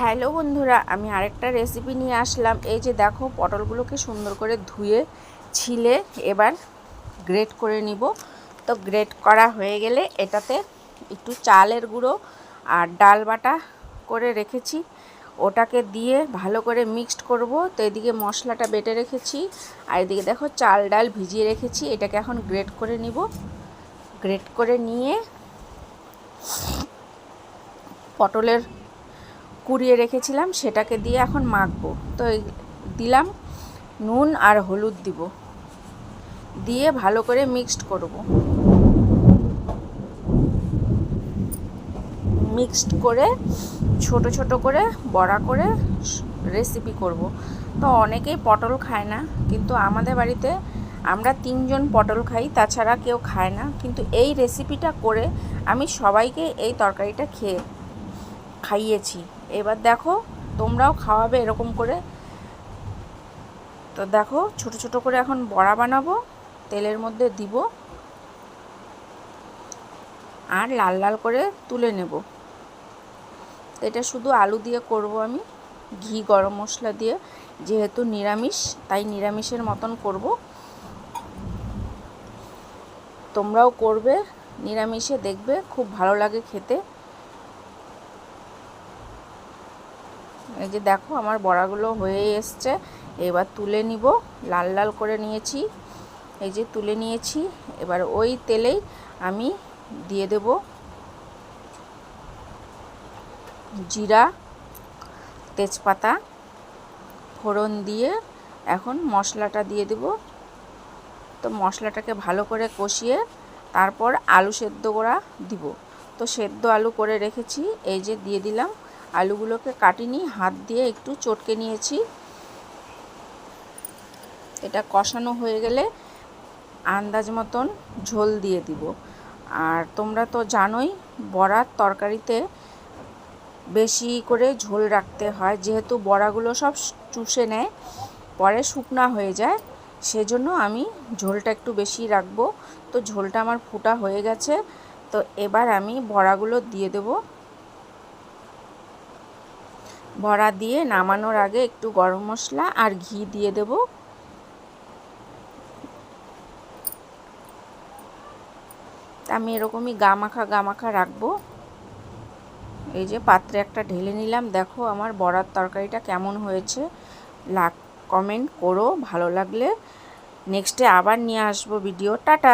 Hello বন্ধুরা, আমি আরেকটা রেসিপি নিয়ে আসলাম। এই যে দেখো, পটলগুলোকে সুন্দর করে ধুয়ে, ছিলে এবার গ্রেট করে নিব। তো গ্রেট করা হয়ে গেলে এটাতে একটু চালের গুঁড়ো আর ডাল বাটা করে রেখেছি। ওটাকে দিয়ে ভালো করে মিক্সড করব। তো এদিকে মশলাটা বেটে রেখেছি। আর এদিকে দেখো, চাল ডাল ভিজিয়ে রেখেছি। এটাকে এখন গ্রেট করে নিব। গ্রেট করে নিয়ে পটলের কুড়িয়ে রেখেছিলাম, সেটাকে দিয়ে এখন মাখবো। তো দিলাম, নুন আর হলুদ দিব। দিয়ে ভালো করে মিক্সড করব। মিক্সড করে, ছোট ছোট করে, বড়া করে রেসিপি করব। তো অনেকেই পটল খায় না, কিন্তু আমাদের বাড়িতে আমরা তিনজন পটল খাই, তাছাড়া কেউ খায় না। কিন্তু এই রেসিপিটা করে আমি সবাইকে এই তরকারিটা খেয়ে, খাইয়েছি। এবার দেখো তোমরাও খাওয়াবে এরকম করে। তো দেখো ছোট ছোট করে এখন বড়া বানাবো, তেলের মধ্যে দিব আর লাল লাল করে তুলে নেব। এটা শুধু আলু দিয়ে করব আমি, ঘি, গরম মশলা দিয়ে। যেহেতু নিরামিষ, তাই নিরামিষের মতন করব। তোমরাও করবে, নিরামিষে দেখবে খুব ভালো লাগে খেতে। এই যে দেখো, আমার বড়াগুলো হয়ে এসছে। এবার তুলে নিব। লাল লাল করে নিয়েছি। এই যে তুলে নিয়েছি। এবার ওই তেলেই আমি দিয়ে দেব জিরা, তেজপাতা, ফোড়ন দিয়ে এখন মশলাটা দিয়ে দেব। তো মশলাটাকে ভালো করে কষিয়ে তারপর আলু সেদ্ধ করা দিব। তো সেদ্ধ আলু করে রেখেছি। এই যে দিয়ে দিলাম। আলুগুলোকে কাটিনি, হাত দিয়ে একটু চটকে নিয়েছি। এটা কষানো হয়ে গেলে আন্দাজ মতন ঝোল দিয়ে দিব। আর তোমরা তো জানোই, বড়ার তরকারিতে বেশি করে ঝোল রাখতে হয়। যেহেতু বড়াগুলো সব চুষে নেয়, পরে শুকনা হয়ে যায়, সেজন্য আমি ঝোলটা একটু বেশি রাখব। তো ঝোলটা আমার ফুটা হয়ে গেছে। তো এবার আমি বড়াগুলো দিয়ে দেবো। বড়া দিয়ে নামানোর আগে একটু গরম মশলা আর ঘি দিয়ে দেব। আমি এরকমই গা মাখা গা মাখা রাখব। এই যে পাত্রে একটা ঢেলে নিলাম। দেখো আমার বড়ার তরকারিটা কেমন হয়েছে। লাগ, কমেন্ট করো, ভালো লাগলে। নেক্সটে আবার নিয়ে আসব ভিডিও। টাটা!